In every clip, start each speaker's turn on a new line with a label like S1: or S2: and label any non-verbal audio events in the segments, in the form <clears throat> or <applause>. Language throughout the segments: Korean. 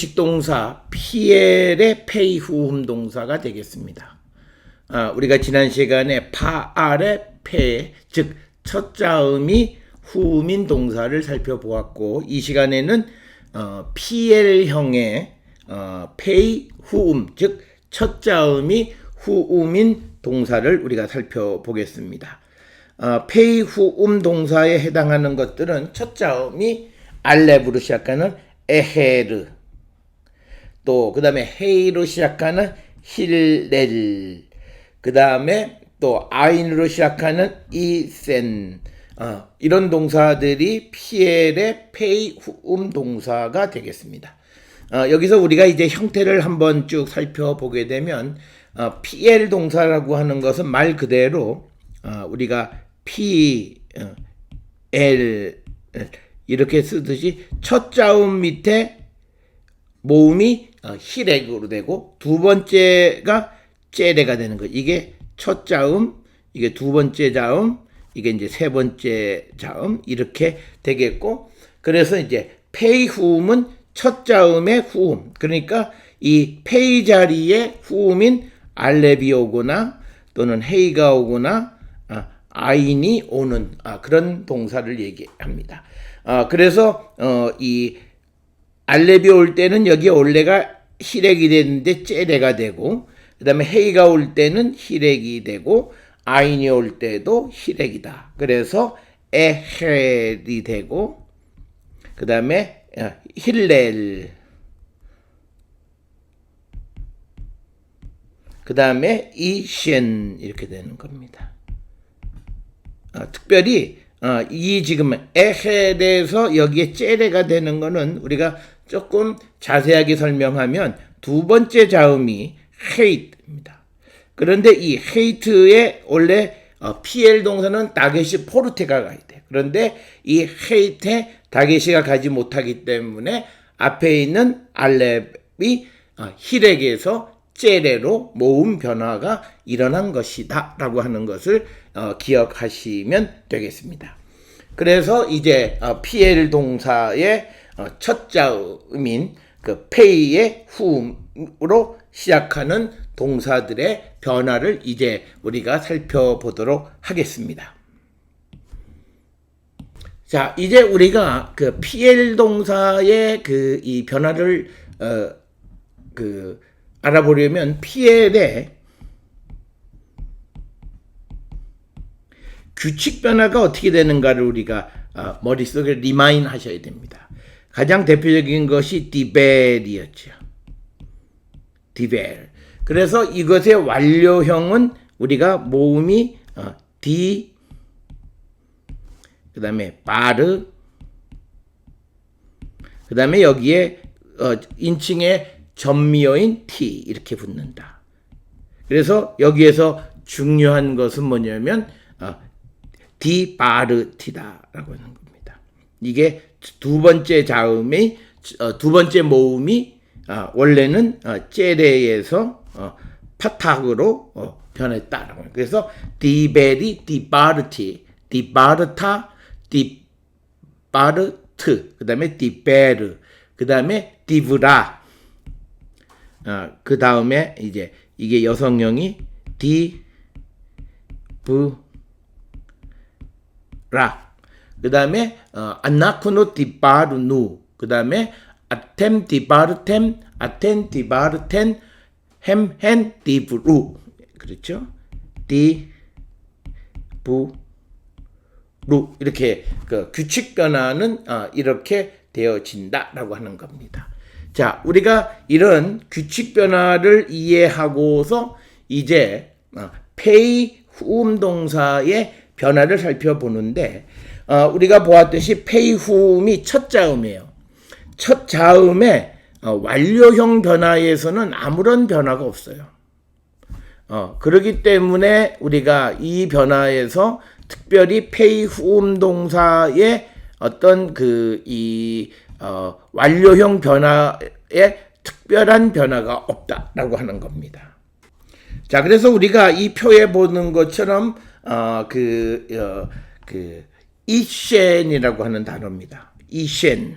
S1: 불규칙 동사 PL의 페이 후음 동사가 되겠습니다. 아, 우리가 지난 시간에 파알의 페, 즉 첫 자음이 후음인 동사를 살펴보았고 이 시간에는 어, PL형의 어, 페이 후음, 즉 첫 자음이 후음인 동사를 우리가 살펴보겠습니다. 어, 페이 후음 동사에 해당하는 것들은 첫 자음이 알렙으로 시작하는 에헤르, 또 그 다음에 헤이로 시작하는 힐렐, 그 다음에 또 아인으로 시작하는 이센, 어, 이런 동사들이 피엘의 페이 후음 동사가 되겠습니다. 어, 여기서 우리가 이제 형태를 한번 쭉 살펴보게 되면 어, PL 동사라고 하는 것은 말 그대로 어, 우리가 P, 어, L 이렇게 쓰듯이 첫 자음 밑에 모음이 어, 히렉으로 되고 두 번째가 째레가 되는 거. 이게 첫 자음, 이게 두 번째 자음, 이게 이제 세 번째 자음 이렇게 되겠고 그래서 이제 페이 후음은 첫 자음의 후음. 그러니까 이 페이 자리에 후음인 알렙이 오거나 또는 헤이가 오거나 아, 아인이 오는 아, 그런 동사를 얘기합니다. 아, 그래서 어, 이 알렙이 올 때는 여기 올레가 히렉이 되는데 째레가 되고 그 다음에 헤이가 올 때는 히렉이 되고 아인이 올 때도 히렉이다. 그래서 에헬이 되고 그 다음에 어, 힐렐 그 다음에 이셴 이렇게 되는 겁니다. 어, 특별히 어, 이 지금 에헬에서 여기에 째레가 되는 거는 우리가 조금 자세하게 설명하면 두 번째 자음이 헤이트입니다. 그런데 이 헤이트의 원래 어, PL 동사는 다게시 포르테가 가야 돼. 그런데 이 헤이트에 다게시가 가지 못하기 때문에 앞에 있는 알렙이 어, 힐에게서 째레로 모음 변화가 일어난 것이다 라고 하는 것을 어, 기억하시면 되겠습니다. 그래서 이제 어, PL 동사의 어, 첫 자음인 그 페이의 후음으로 시작하는 동사들의 변화를 이제 우리가 살펴보도록 하겠습니다. 자, 이제 우리가 그 PL 동사의 그 이 변화를 어, 그 알아보려면 PL의 규칙 변화가 어떻게 되는가를 우리가 어, 머릿속에 리마인 하셔야 됩니다. 가장 대표적인 것이 디벨이었죠. 디벨. 그래서 이것의 완료형은 우리가 모음이 어, 디, 그 다음에 바르, 그 다음에 여기에 어, 인칭의 전미어인 티 이렇게 붙는다. 그래서 여기에서 중요한 것은 뭐냐면 어, 디바르티다라고 하는 겁니다. 이게 두 번째 자음이 어, 두 번째 모음이 어, 원래는 어, 째레에서 어, 파탁으로 어, 변했다라고. 그래서 디베리 디바르티 디바르타 디바르트 그 다음에 디베르 그 다음에 디브라 어, 그 다음에 이제 이게 여성형이 디브라 그 다음에 어, 안나쿠노 디바르누 그 다음에 아템 디바르템 아텐 디바르텐 햄헨 디브루 그렇죠? 디브루 이렇게 그 규칙 변화는 어, 이렇게 되어진다라고 하는 겁니다. 자, 우리가 이런 규칙 변화를 이해하고서 이제 어, 페이 후음 동사의 변화를 살펴보는데 어, 우리가 보았듯이 페이 후음이 첫 자음이에요. 첫 자음의 어, 완료형 변화에서는 아무런 변화가 없어요. 어, 그렇기 때문에 우리가 이 변화에서 특별히 페이 후음 동사의 어떤 그 이 어, 완료형 변화에 특별한 변화가 없다라고 하는 겁니다. 자, 그래서 우리가 이 표에 보는 것처럼 어, 그, 어, 그 이셴이라고 하는 단어입니다. 이셴.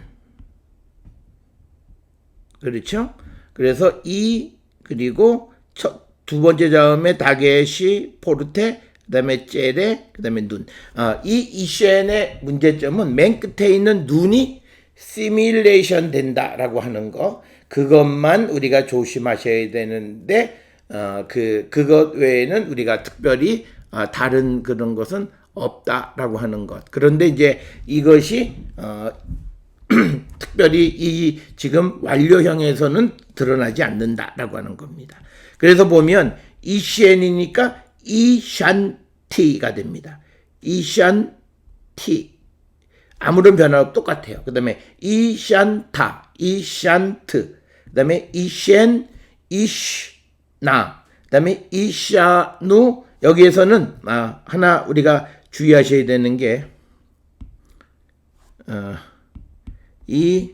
S1: 그렇죠? 그래서 이 그리고 첫, 두 번째 자음에 다게시 포르테 그다음에 젤레 그다음에 눈. 아, 이 이셴의 문제점은 맨 끝에 있는 눈이 시뮬레이션 된다라고 하는 거 그것만 우리가 조심하셔야 되는데 어, 그 그것 외에는 우리가 특별히 아, 다른 그런 것은 없다라고 하는 것. 그런데 이제 이것이 어, <clears throat> 특별히 이 지금 완료형에서는 드러나지 않는다라고 하는 겁니다. 그래서 보면 이시엔이니까 이샨티가 됩니다. 이샨티 아무런 변화도 똑같아요. 그 다음에 이샨타, 이샨트, 그 다음에 이셴, 이시나, 그 다음에 이샤누 여기에서는 아, 하나 우리가 주의하셔야 되는 게 어, 이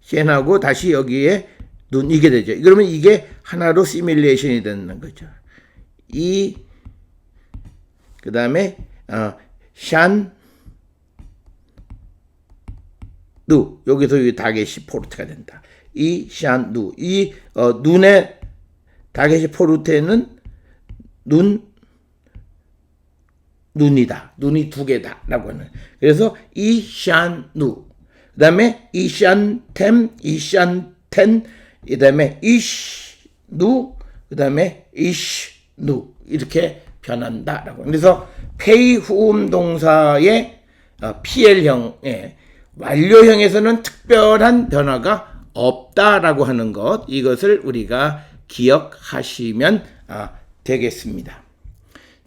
S1: 셴하고 다시 여기에 눈 이게 되죠. 그러면 이게 하나로 시뮬레이션이 되는 거죠. 이 그 다음에 어, 샨 누 여기서 이 다게시 포르테가 된다. 이 샨 누 이 어, 눈의 다게시 포르테는 눈 눈이다. 눈이 두 개다 라고 하는. 그래서 이샨누. 그 다음에 이샨템, 이샨텐, 그 다음에 이시누, 그 다음에 이시누 이렇게 변한다 라고. 그래서 페이 후음 동사의 어, PL형의 완료형에서는 특별한 변화가 없다라고 하는 것 이것을 우리가 기억하시면 아, 되겠습니다.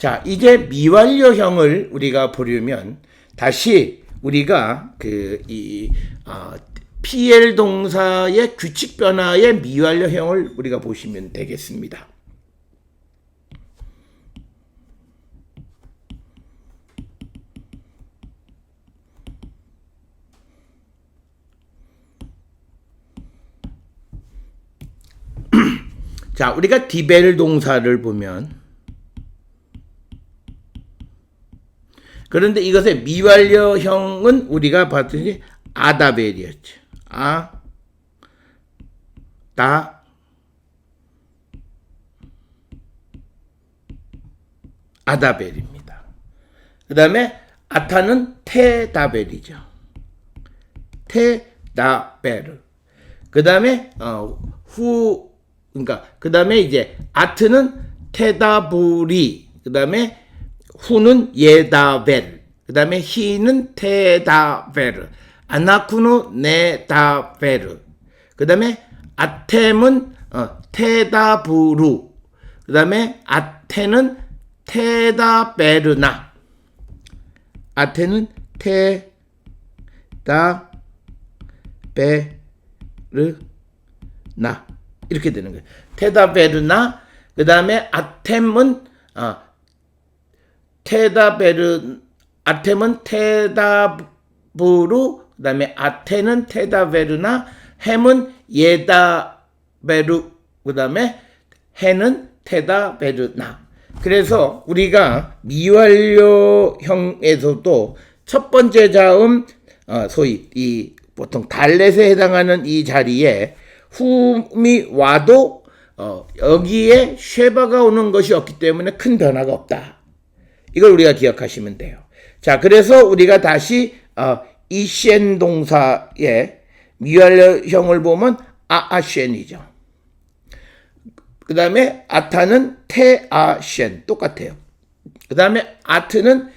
S1: 자, 이제 미완료형을 우리가 보려면 다시 우리가 그이 어, PL 동사의 규칙 변화의 미완료형을 우리가 보시면 되겠습니다. <clears throat> 자, 우리가 디벨 동사를 보면 그런데 이것의 미완료형은 우리가 봤더니 아다벨이었죠. 아, 다, 아다벨입니다. 그 다음에 아타는 테다벨이죠. 테다벨. 그 다음에 어, 후 그러니까 그 다음에 이제 아트는 테다부리. 그 다음에 후는 예다벨. 그 다음에 히는 테다벨. 아나쿠노 네다벨. 그 다음에 아템은 어, 테다부루. 그 다음에 아테는 테다베르나. 아테는 테다베르나. 이렇게 되는 거예요. 테다베르나. 그 다음에 아템은 어, 테다베르 아템은 테다부루 그다음에 아테는 테다베르나 햄은 예다베르 그다음에 해는 테다베르나 그래서 우리가 미완료형에서도 첫 번째 자음 어, 소위 이 보통 달렛에 해당하는 이 자리에 훔이 와도 어, 여기에 쉐바가 오는 것이 없기 때문에 큰 변화가 없다. 이걸 우리가 기억하시면 돼요. 자, 그래서 우리가 다시 어, 이셴 동사의 미완료형을 보면 아아셴이죠. 그 다음에 아타는 테아셴 똑같아요. 그 다음에 아트는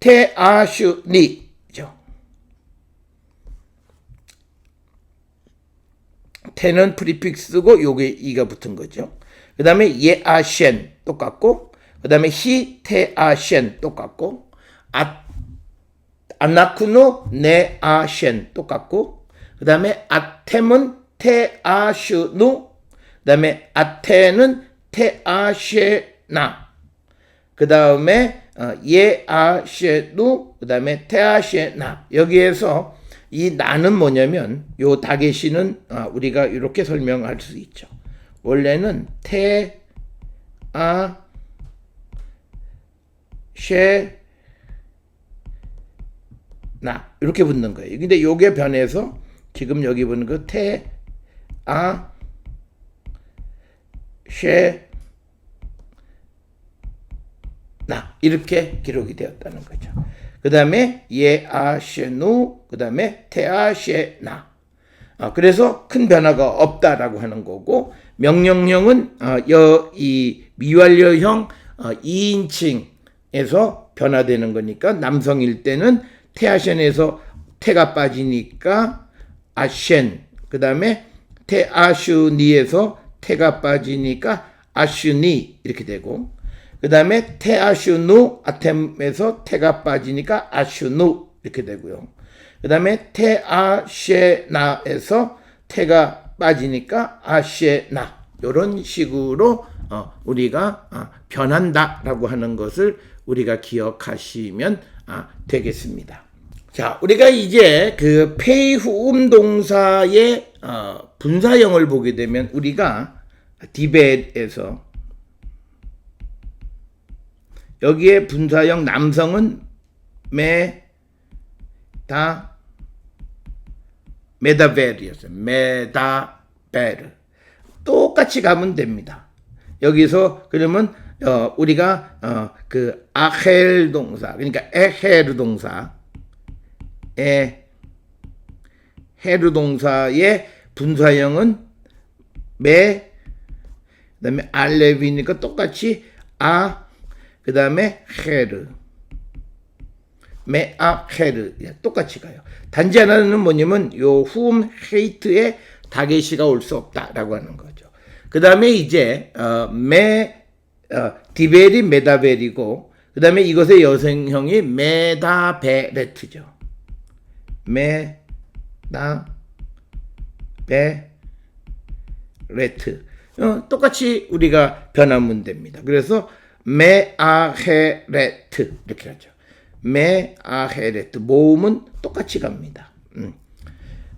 S1: 테아슈니죠. 테는 프리픽스고 요게 이가 붙은 거죠. 그 다음에 예아셴 똑같고 그 다음에 히테아셴 똑같고 아, 아나쿠노 네아셴 똑같고 그 다음에 아템은 테아슈누 그 다음에 아테는 테아쉐나 그 다음에 어, 예아쉐누 그 다음에 테아쉐나 여기에서 이 나는 뭐냐면 요 다게시는 아, 우리가 이렇게 설명할 수 있죠. 원래는 테아 쉐, 나 이렇게 붙는 거예요. 근데 요게 변해서 지금 여기 보는 그 테, 아, 쉐, 나 이렇게 기록이 되었다는 거죠. 그 다음에 예, 아, 쉐, 누, 그 다음에 테, 아, 쉐, 나. 아, 그래서 큰 변화가 없다라고 하는 거고 명령형은 어, 여, 이 미완료형 어, 2인칭 에서 변화되는 거니까 남성일 때는 태아션에서 태가 빠지니까 아셴 그 다음에 태아슈니에서 태가 빠지니까 아슈니 이렇게 되고 그 다음에 태아슈누 아템에서 태가 빠지니까 아슈누 이렇게 되고요. 그 다음에 태아쉐나에서 태가 빠지니까 아쉐나 이런 식으로 어, 우리가 어, 변한다라고 하는 것을 우리가 기억하시면 아, 되겠습니다. 자, 우리가 이제 그 폐후음 동사의 어, 분사형을 보게 되면 우리가 디벳에서 여기에 분사형 남성은 메 다 메다벨이었어요. 메다벨. 똑같이 가면 됩니다. 여기서 그러면 어, 우리가 어, 그 아헬 동사 그러니까 에헤르 동사 에 헤르 동사의 분사형은 메 그다음에 알레비니까 똑같이 아 그다음에 헤르 메아 헤르 예, 똑같이 가요. 단지 하나는 뭐냐면 요 후음 헤이트에 다게시가 올 수 없다라고 하는 거죠. 그 다음에 이제 어, 메 어, 디벨이 메다벨이고 그 다음에 이것의 여성형이 메다베레트죠. 메다베레트 어, 똑같이 우리가 변하면 됩니다. 그래서 메아헤레트 이렇게 하죠. 메아헤레트 모음은 똑같이 갑니다. 음.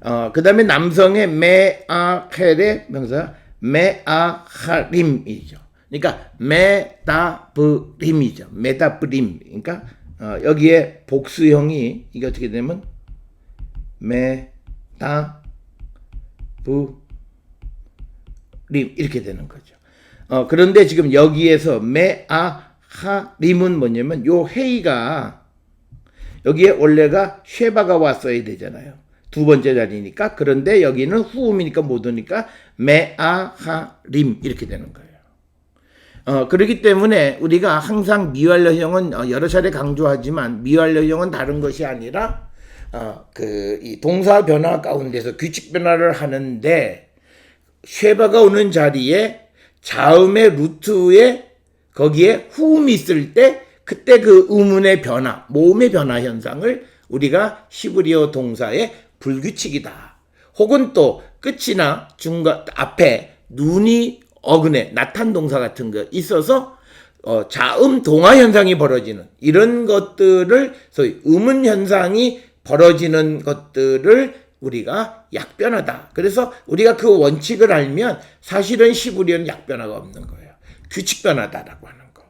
S1: 어, 그 다음에 남성의 메아헤레 명사 메아하림이죠. 그러니까 메다브림이죠. 메다브림. 그러니까 어, 여기에 복수형이 이게 어떻게 되면 메다브림 이렇게 되는 거죠. 어, 그런데 지금 여기에서 메아하림은 뭐냐면 요 헤이가 여기에 원래가 쉐바가 왔어야 되잖아요. 두 번째 자리니까. 그런데 여기는 후음이니까 못 오니까 메아하림 이렇게 되는 거예요. 어, 그렇기 때문에 우리가 항상 미완료형은 어, 여러 차례 강조하지만 미완료형은 다른 것이 아니라 어, 그, 이 동사 변화 가운데서 규칙 변화를 하는데 쉐바가 오는 자리에 자음의 루트에 거기에 후음이 있을 때 그때 그 의문의 변화, 모음의 변화 현상을 우리가 히브리어 동사의 불규칙이다. 혹은 또 끝이나 중간 앞에 눈이 어근에 나탄 동사 같은 거 있어서 어, 자음 동화 현상이 벌어지는 이런 것들을 소위 의문 현상이 벌어지는 것들을 우리가 약변하다. 그래서 우리가 그 원칙을 알면 사실은 시부리는 약변화가 없는 거예요. 규칙 변화다라고 하는 거.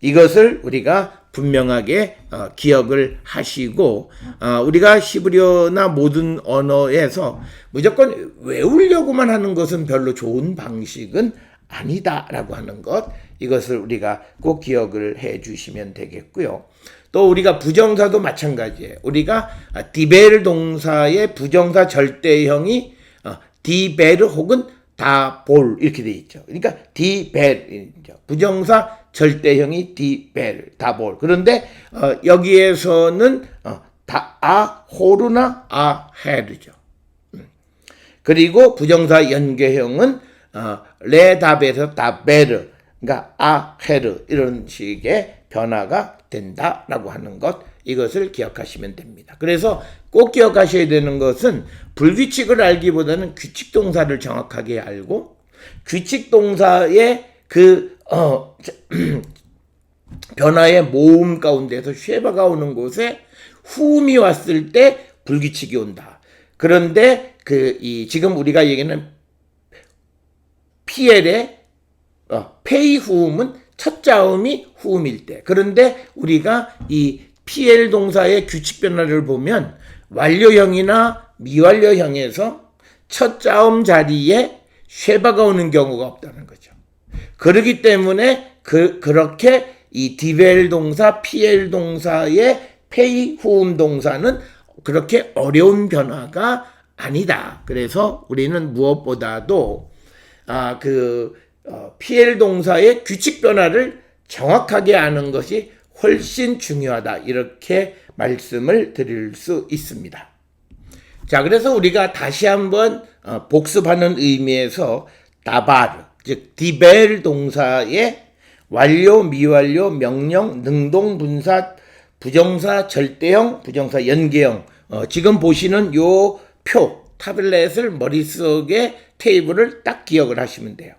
S1: 이것을 우리가 분명하게 어, 기억을 하시고 어, 우리가 시브리어나 모든 언어에서 무조건 외우려고만 하는 것은 별로 좋은 방식은 아니다라고 하는 것 이것을 우리가 꼭 기억을 해 주시면 되겠고요. 또 우리가 부정사도 마찬가지예요. 우리가 디벨 동사의 부정사 절대형이 어, 디벨 혹은 다볼 이렇게 돼 있죠. 그러니까 디벨이죠. 부정사 절대형이 디벨 다볼. 그런데 어, 여기에서는 어, 다아 호르나 아 헤르죠. 음. 그리고 부정사 연계형은 어, 레답에서 다베르, 그러니까 아헤르 이런 식의 변화가 된다라고 하는 것 이것을 기억하시면 됩니다. 그래서 꼭 기억하셔야 되는 것은 불규칙을 알기보다는 규칙 동사를 정확하게 알고 규칙 동사의 그 어, <clears throat> 변화의 모음 가운데서 쉐바가 오는 곳에 후음이 왔을 때 불규칙이 온다. 그런데 그 이 지금 우리가 얘기하는 PL의 어, 페이 후음은 첫 자음이 후음일 때. 그런데 우리가 이 PL 동사의 규칙 변화를 보면 완료형이나 미완료형에서 첫 자음 자리에 쉐바가 오는 경우가 없다는 거죠. 그렇기 때문에 그 그렇게 이 디벨 동사, 피엘 동사의 페이 후음 동사는 그렇게 어려운 변화가 아니다. 그래서 우리는 무엇보다도 아 그 어, 피엘 동사의 규칙 변화를 정확하게 아는 것이 훨씬 중요하다. 이렇게 말씀을 드릴 수 있습니다. 자, 그래서 우리가 다시 한번 어, 복습하는 의미에서 다바르, 즉 디벨 동사의 완료, 미완료, 명령, 능동, 분사, 부정사, 절대형, 부정사, 연계형. 어, 지금 보시는 요 표, 타블렛을 머릿속에 테이블을 딱 기억을 하시면 돼요.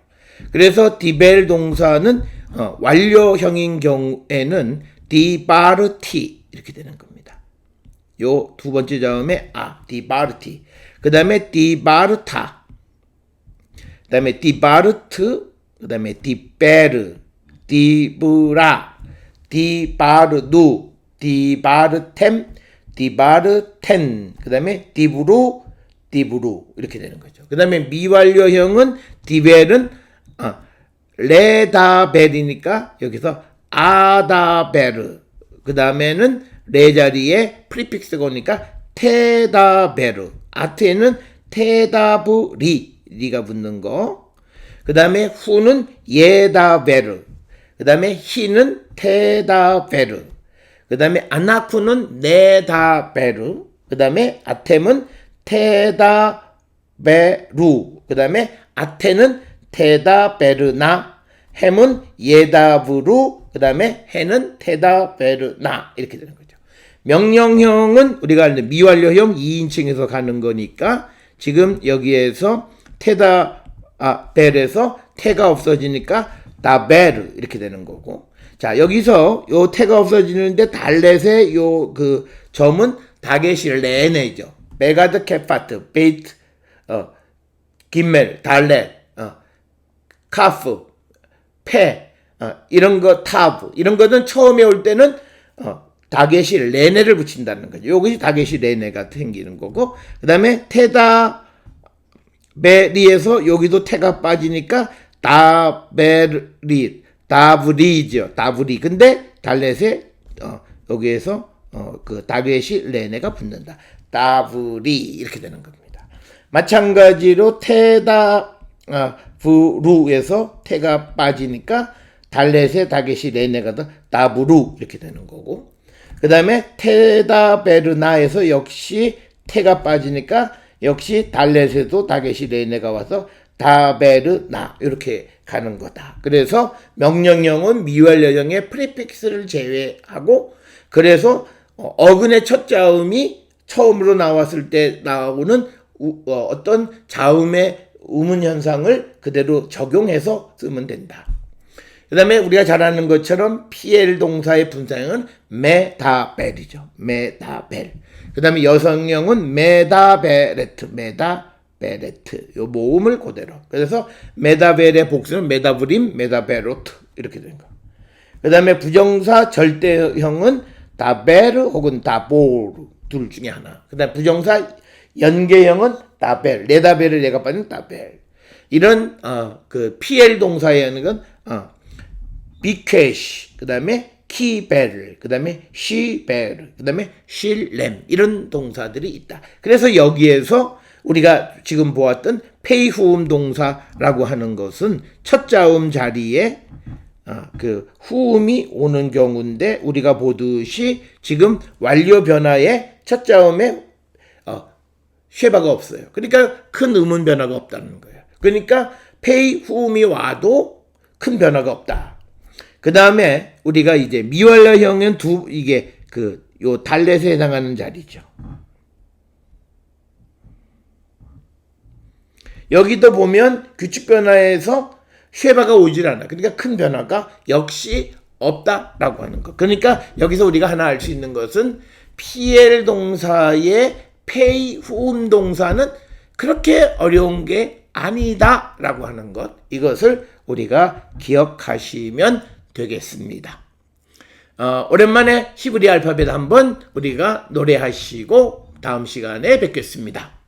S1: 그래서 디벨 동사는 어, 완료형인 경우에는 디바르티 이렇게 되는 겁니다. 요 두 번째 자음에 아 디바르티 그 다음에 디바르타 그 다음에 디바르트 그 다음에 디베르 디브라 디바르누 디바르템 디바르텐 그 다음에 디브루 디브루 이렇게 되는 거죠 그 다음에 미완료형은 디벨은 어, 레다벨이니까 여기서 아다베르 그 다음에는 레 자리에 프리픽스가 오니까 테다베르 아트에는 테다브리 리가 붙는 거. 그 다음에 후는 예다베르. 그 다음에 히는 테다베르. 그 다음에 아나쿠는 네다베르. 그 다음에 아템은 테다베루. 그 다음에 아테는 테다베르나. 햄은 예다브루. 그 다음에 해는 테다베르나. 이렇게 되는 거죠. 명령형은 우리가 이제 미완료형 2인칭에서 가는 거니까 지금 여기에서 테다 아 벨에서 테가 없어지니까 다베르 이렇게 되는 거고 자 여기서 요 테가 없어지는데 달렛의 요 그 점은 다게실 레네죠 메가드 캐파트 베이트 어 김멜 달렛 어 카프 페 어, 이런 거 타브 이런 거는 처음에 올 때는 어 다게시 레네를 붙인다는 거죠. 이것이 다게시 레네가 생기는 거고, 그 다음에 테다 베리에서 여기도 테가 빠지니까 다베리, 다브리죠. 다브리. 근데 달렛에 어, 여기에서 어, 그 다게시 레네가 붙는다. 다브리 이렇게 되는 겁니다. 마찬가지로 테다 아, 부루에서 테가 빠지니까 달렛에 다게시 레네가 더 다브루 이렇게 되는 거고. 그 다음에 테다베르나에서 역시 테가 빠지니까 역시 달렛에도 다게시 레네가 와서 다베르나 이렇게 가는 거다. 그래서 명령형은 미완료형의 프리픽스를 제외하고 그래서 어, 어근의 첫 자음이 처음으로 나왔을 때 나오는 우, 어, 어떤 자음의 우문 현상을 그대로 적용해서 쓰면 된다. 그 다음에 우리가 잘 아는 것처럼 PL 동사의 분사형은 메다벨이죠. 메다벨. 그 다음에 여성형은 메다베레트, 메다베레트. 요 모음을 그대로. 그래서 메다벨의 복수는 메다브림, 메다베로트. 이렇게 된 거. 그 다음에 부정사 절대형은 다베르 혹은 다보르. 둘 중에 하나. 그 다음에 부정사 연계형은 다벨. 레다벨을 내가 빠진 다벨. 이런, 어, 그 PL 동사에 하는 건, 어, 비케시, 그 다음에 키베르, 그 다음에 시베르, 그 다음에 실렘 이런 동사들이 있다. 그래서 여기에서 우리가 지금 보았던 페이후음 동사라고 하는 것은 첫 자음 자리에 아, 그 후음이 오는 경우인데 우리가 보듯이 지금 완료 변화에 첫 자음에 어, 쉐바가 없어요. 그러니까 큰 음운 변화가 없다는 거예요. 그러니까 페이 후음이 와도 큰 변화가 없다. 그 다음에 우리가 이제 미완료형은 두 이게 그 요 달렛에 해당하는 자리죠. 여기도 보면 규칙 변화에서 쉐바가 오질 않아. 그러니까 큰 변화가 역시 없다라고 하는 거. 그러니까 여기서 우리가 하나 알 수 있는 것은 PL 동사의 페이 후음 동사는 그렇게 어려운 게 아니다라고 하는 것. 이것을 우리가 기억하시면 되겠습니다. 어, 오랜만에 히브리 알파벳 한번 우리가 노래하시고 다음 시간에 뵙겠습니다.